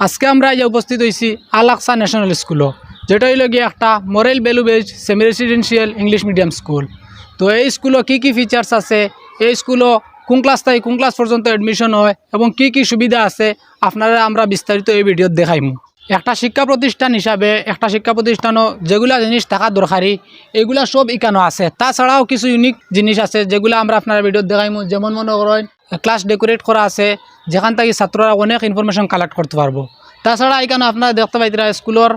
আজকে আমরা এই উপস্থিত হয়েছি আল আকসা ন্যাশনাল স্কুলও যেটা হইল গিয়ে একটা moral value based semi residential English medium school. তো এই স্কুলও কী কী ফিচার্স আছে, এই স্কুলও কোন ক্লাস থেকে কোন ক্লাস পর্যন্ত অ্যাডমিশন হয়, এবং কি কি সুবিধা আছে, আপনারা আমরা বিস্তারিত এই ভিডিওত দেখাইমু। একটা শিক্ষা প্রতিষ্ঠান হিসাবে, একটা শিক্ষা প্রতিষ্ঠানও যেগুলা জিনিস থাকা দরকারি, এগুলা সব ইকানো আছে। তাছাড়াও কিছু ইউনিক জিনিস আছে যেগুলো আমরা আপনারা ভিডিওত দেখাইমু, যেমন মনে করেন ক্লাস ডেকোরেট করা আছে, যেখান থেকে ছাত্ররা অনেক ইনফরমেশন কালেক্ট করতে পারব। তাছাড়া এখানে আপনারা দেখতে পাইতরা স্কুলের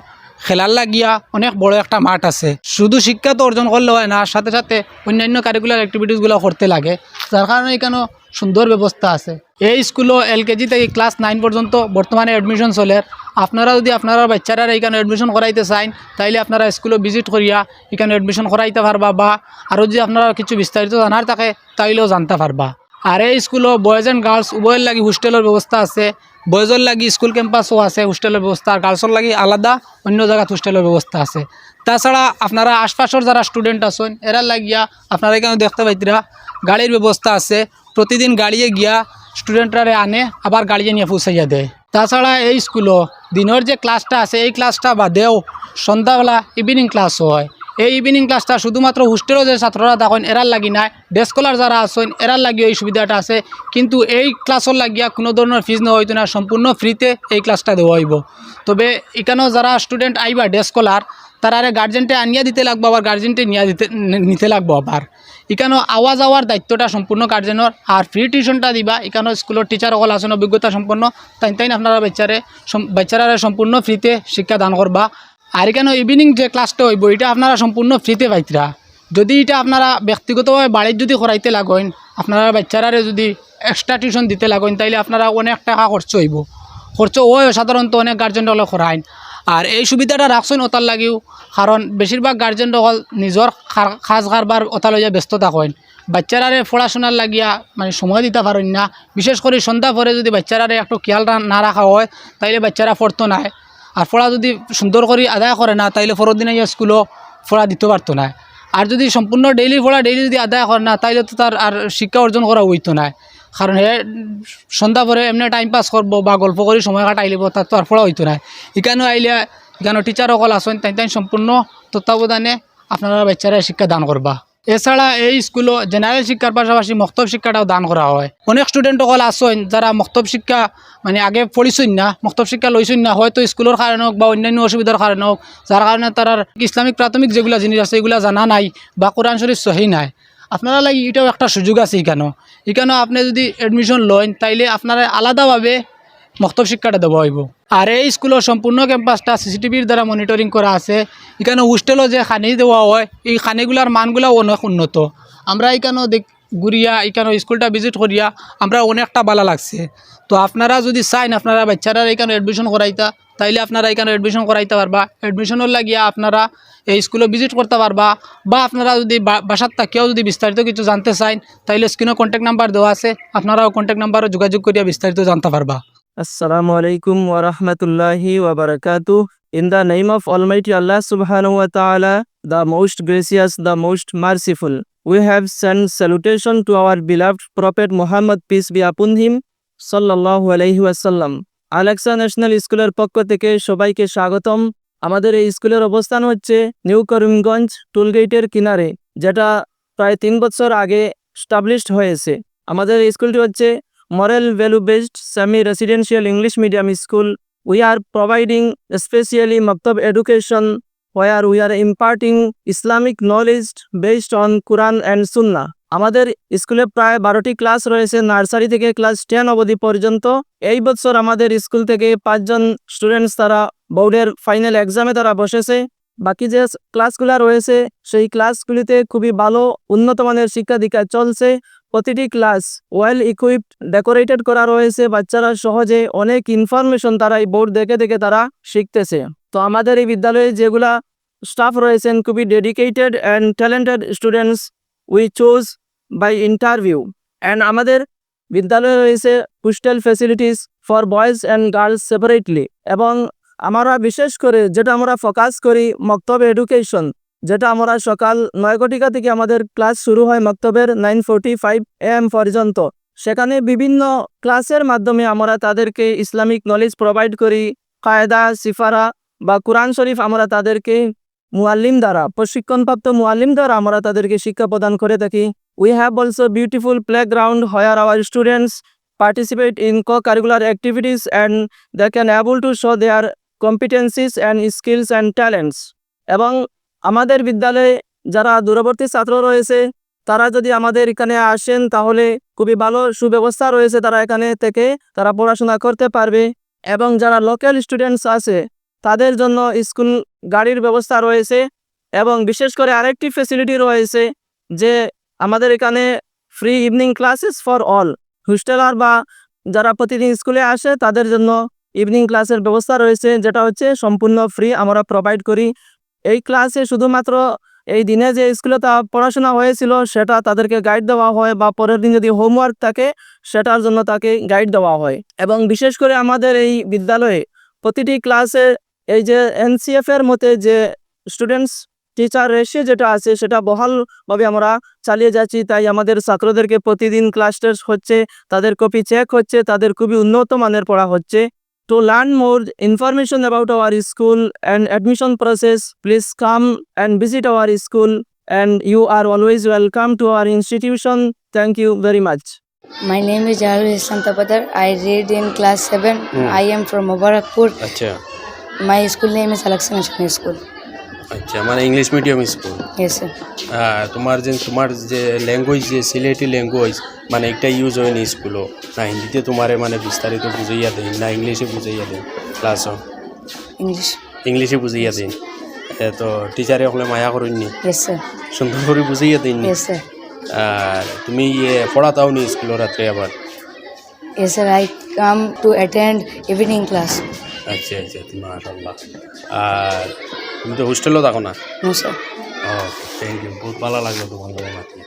খেলার লাগিয়া অনেক বড় একটা মাঠ আছে। শুধু শিক্ষা তো অর্জন করলে হয় না সাথে সাথে অন্যান্য কারিকুলার অ্যাক্টিভিটিসগুলো করতে লাগে। যার কারণে এখানে সুন্দর ব্যবস্থা আছে। এই স্কুলও এল কেজি থেকে ক্লাস নাইন পর্যন্ত বর্তমানে অ্যাডমিশন চলে। আপনারা যদি আপনারা বাচ্চারা এখানে অ্যাডমিশন করাইতে চান, তাইলে আপনারা স্কুলে ভিজিট করিয়া এখানে অ্যাডমিশন করাইতে পারবা, বা আরও যদি আপনারা কিছু বিস্তারিত জানার থাকে, তাইলেও জানতে পারবা। আর এই স্কুলও বয়েজ অ্যান্ড গার্লস উভয়ের লাগি হোস্টেলের ব্যবস্থা আছে। বয়েজের লাগি স্কুল ক্যাম্পাসও আছে হোস্টেলের ব্যবস্থা। আর গার্লসের লাগি আলাদা, অন্য জায়গাত হোস্টেলের ব্যবস্থা আছে। তাছাড়া আপনারা আশপাশের যারা স্টুডেন্ট আছেন, এরা লাগিয়া আপনারা এখানে দেখতে পাইতরা গাড়ির ব্যবস্থা আছে। প্রতিদিন গাড়িয়ে গিয়া স্টুডেন্টরা আনে, আবার গাড়িয়ে নিয়ে পৌঁছাইয়া দেয়। তাছাড়া এই স্কুলও দিনের যে ক্লাসটা আছে, এই ক্লাসটা বাদেও সন্ধ্যাবেলা ইভিনিং ক্লাস হয়। এই ইভিনিং ক্লাসটা শুধুমাত্র হোস্টেলও যে ছাত্ররা থাকেন এরার লাগি নাই। ডেস্কলার যারা আছেন এরার লাগিও এই সুবিধাটা আছে। কিন্তু এই ক্লাসর লাগিয়া কোনো ধরনের ফিজ নেওয়া হইতো না সম্পূর্ণ ফ্রিতে এই ক্লাসটা দেওয়া হইব। তবে এখানেও যারা স্টুডেন্ট আইবা ডেস্কলার তারারে গার্জেনটে আনিয়া দিতে লাগবো, আবার গার্জেনটে নিয়ে দিতে নিতে লাগবো আবার। এখানেও আওয়া যাওয়ার দায়িত্বটা সম্পূর্ণ গার্জেনের আর ফ্রি টিউশনটা দিবা এখানেও স্কুলের টিচার সকল আছেন, অভিজ্ঞতা সম্পন্ন তাই তাই আপনারা বাচ্চারে বাচ্চারা সম্পূর্ণ ফ্রিতে শিক্ষা দান করবা আর এখানে ইভিনিং যে ক্লাসটা হইব, এটা আপনারা সম্পূর্ণ ফ্রিতে পাইতরা। যদি এটা আপনারা ব্যক্তিগতভাবে বাড়ির যদি করাইতে লাগেন, আপনারা বাচ্চারারে যদি এক্সট্রা টিউশন দিতে লাগেন, তাইলে আপনারা অনেক টাকা খরচ হইব। খরচ হয় সাধারণত অনেক গার্জেন হলে করাইন। আর এই সুবিধাটা রাখছেন ওতার লাগিও, কারণ বেশিরভাগ গার্জেন হল নিজের খাজ কারবার ওতা লইয়া ব্যস্ত থাকেন। বাচ্চারারে পড়াশোনার লাগিয়া মানে সময় দিতে পারেন না। বিশেষ করে সন্ধ্যা পরে যদি বাচ্চারারে একটু খেয়াল না রাখা হয়, তাইলে বাচ্চারা পড়তো না। আর পড়া যদি সুন্দর করে আদায় করে না, তাইলে পরের দিনে স্কুলও পড়া দিতে পারতো না আর যদি সম্পূর্ণ ডেইলি পড়া ডেইলি যদি আদায় করে না, তাইলে তো তার আর শিক্ষা অর্জন করা হইতো না কারণ হে, সন্ধ্যা পরে এমনি টাইম পাস করব বা গল্প করে সময় কাটাই লিব তার তো আর পড়া হইতো না এখানেও আইলে এখানে টিচার সকল আছেন তাই তাই সম্পূর্ণ তত্ত্বাবধানে আপনারা বাচ্চারা শিক্ষা দান করবা এছাড়া এই স্কুলও জেনারেল শিক্ষার পাশাপাশি মক্তব শিক্ষাটাও দান করা হয়। অনেক স্টুডেন্ট সকল আছেন যারা মক্তব শিক্ষা মানে আগে পড়িছই না, মক্তব শিক্ষা লইছই না, হয়তো স্কুলের কারণে হোক বা অন্যান্য অসুবিধার কারণে হোক যার কারণে তার ইসলামিক প্রাথমিক যেগুলো জিনিস আছে এগুলো জানা নাই বা কোরআন শরীফ সহি নাই। আপনারা লাগি এটাও একটা সুযোগ আছে এখানেও এখানেও আপনি যদি এডমিশন লন তাইলে আপনারা আলাদাভাবে মক্তব শিক্ষাটা দেওয়া হইব। আর এই স্কুলের সম্পূর্ণ ক্যাম্পাসটা সিসিটিভির দ্বারা মনিটরিং করা আছে। এখানে হোস্টেলও যে খানি দেওয়া হয়, এই খানিগুলার মানগুলাও অনেক উন্নত। আমরা এখানেও দেখ ঘুরিয়া এখানে স্কুলটা ভিজিট করিয়া আমরা অনেকটা ভালো লাগছে। তো আপনারা যদি চাইন, আপনারা বাচ্চারা এখানে এডমিশন করাইতা, তাইলে আপনারা এখানে এডমিশন করাইতে পারবা। এডমিশনের লাগিয়া আপনারা এই স্কুলে ভিজিট করতে পারবা। বা আপনারা যদি বাসার থাকেও যদি বিস্তারিত কিছু জানতে চান তাইলে স্ক্রিনে কন্ট্যাক্ট নাম্বার দেওয়া আছে। আপনারাও কন্ট্যাক্ট নাম্বারও যোগাযোগ করিয়া বিস্তারিত জানতে পারবা। আসসালামু আলাইকুম ওয়া রাহমাতুল্লাহি ওয়া বারাকাতু in the name of almighty Allah সুবহানাহু ওয়া তাআলা the most gracious the most merciful we have send salutation to our beloved prophet Muhammad peace be upon him সাল্লাল্লাহু আলাইহি ওয়াসাল্লাম আলেক্সা ন্যাশনাল স্কুলের পক্ষ থেকে সবাইকে স্বাগতম। আমাদের এই স্কুলের অবস্থান হচ্ছে নিউ করিমগঞ্জ টুলগেটের কিনারে, যেটা প্রায় তিন বছর আগে স্টাবলিশড হয়েছে। আমাদের স্কুলটি হচ্ছে moral value based semi residential English medium school we are providing specially maktab education we are we are imparting Islamic knowledge based on Quran and sunnah আমাদের স্কুলে প্রায় বারোটি ক্লাস রয়েছে নার্সারি থেকে ক্লাস টেন অবধি পর্যন্ত। এই বছর আমাদের স্কুল থেকে পাঁচজন স্টুডেন্টস তারা বোর্ডের ফাইনাল এক্সামে তারা বসেছে। বাকি যে ক্লাসগুলা রয়েছে, সেই ক্লাসগুলিতে খুবই ভালো, উন্নত মানের শিক্ষা চলছে। প্রতিটি ক্লাস ওয়েল ইকুইপড, ডেকোরেটেড করা রয়েছে। বাচ্চারা সহজে অনেক ইনফরমেশন তারা এই বোর্ড দেখে দেখে তারা শিখতেছে। তো আমাদের এই বিদ্যালয়ে যেগুলা স্টাফ রয়েছেন, খুবই dedicated and talented students, we choose by interview. And আমাদের বিদ্যালয়ে রয়েছে hostel facilities for boys and girls separately. এবং আমরা বিশেষ করে যেটা আমরা ফোকাস করি, মক্তব এডুকেশন। যেটা আমরা সকাল নয় ঘটিকা থেকে আমাদের ক্লাস শুরু হয় মক্তবের নাইন ফোর্টি ফাইভ এম পর্যন্ত। সেখানে বিভিন্ন ক্লাসের মাধ্যমে আমরা তাদেরকে ইসলামিক নলেজ প্রোভাইড করি। কায়দা, সিফারা বা কোরআন শরীফ আমরা তাদেরকে মুআল্লিম দ্বারা, প্রশিক্ষণপ্রাপ্ত মুআল্লিম দ্বারা আমরা তাদেরকে শিক্ষা প্রদান করে থাকি। We have also beautiful playground where our students participate in co-curricular activities and they can able to show their competencies and skills and talents এবং আমাদের বিদ্যালয়ে যারা দূরবর্তী ছাত্র রয়েছে, তারা যদি আমাদের এখানে আসেন, তাহলে খুবই ভালো সুব্যবস্থা রয়েছে তারা এখানে থেকে, তারা পড়াশোনা করতে পারবে। এবং যারা লোকাল স্টুডেন্টস আছে, তাদের জন্য স্কুল গাড়ির ব্যবস্থা রয়েছে। এবং বিশেষ করে আরেকটি ফেসিলিটি রয়েছে, যে আমাদের এখানে free evening classes for all hosteller বা যারা প্রতিদিন স্কুলে আসে, তাদের জন্য ইভিনিং ক্লাসের ব্যবস্থা রয়েছে, যেটা হচ্ছে সম্পূর্ণ ফ্রি আমরা প্রোভাইড করি। এই ক্লাসে শুধুমাত্র এই দিনে যে স্কুলে তা পড়াশোনা হয়েছিল, সেটা তাদেরকে গাইড দেওয়া হয় বা পরের দিন যদি হোমওয়ার্ক থাকে, সেটার জন্য তাকে গাইড দেওয়া হয়। এবং বিশেষ করে আমাদের এই বিদ্যালয়ে প্রতিটি ক্লাসে এই যে এনসিএফ এর মতে যে স্টুডেন্টস টিচার রেশিও যেটা আছে, সেটা বহালভাবে আমরা চালিয়ে যাচ্ছি। তাই আমাদের ছাত্রদেরকে প্রতিদিন ক্লাস টেস্ট হচ্ছে, তাদের কপি চেক হচ্ছে, তাদের খুবই উন্নত মানের পড়া হচ্ছে। To learn more information about our school and admission process please come and visit our school and you are always welcome to our institution thank you very much My name is Jarul Hassan Tapadar. I read in class 7. I am from Mubarakpur. আচ্ছা My school name is Alexa National School. আচ্ছা মানে English medium school Yes, sir. হ্যাঁ তোমার যে তোমার যে language যে Sylheti language মানে একটা ইউজ হয় না স্কুলও না হিন্দিতে তোমারে মানে বিস্তারিত বুঝাইয়া দেন না ইংলিশে বুঝাইয়া দেন ক্লাসও English. ইংলিশে বুঝাইয়া দেন এ তো টিচারে হলে মায়া করেননি সুন্দর করে বুঝাইয়া sir. আর তুমি ইয়ে পড়াতাও নি স্কুল রাত্রে আবার Yes, sir. I come to attend evening class. আচ্ছা আচ্ছা মাশাল্লাহ আর তুমি তো হোস্টেলও থাকো না No, sir. ও থ্যাংক ইউ বহুত ভালো লাগল তোমার মাতি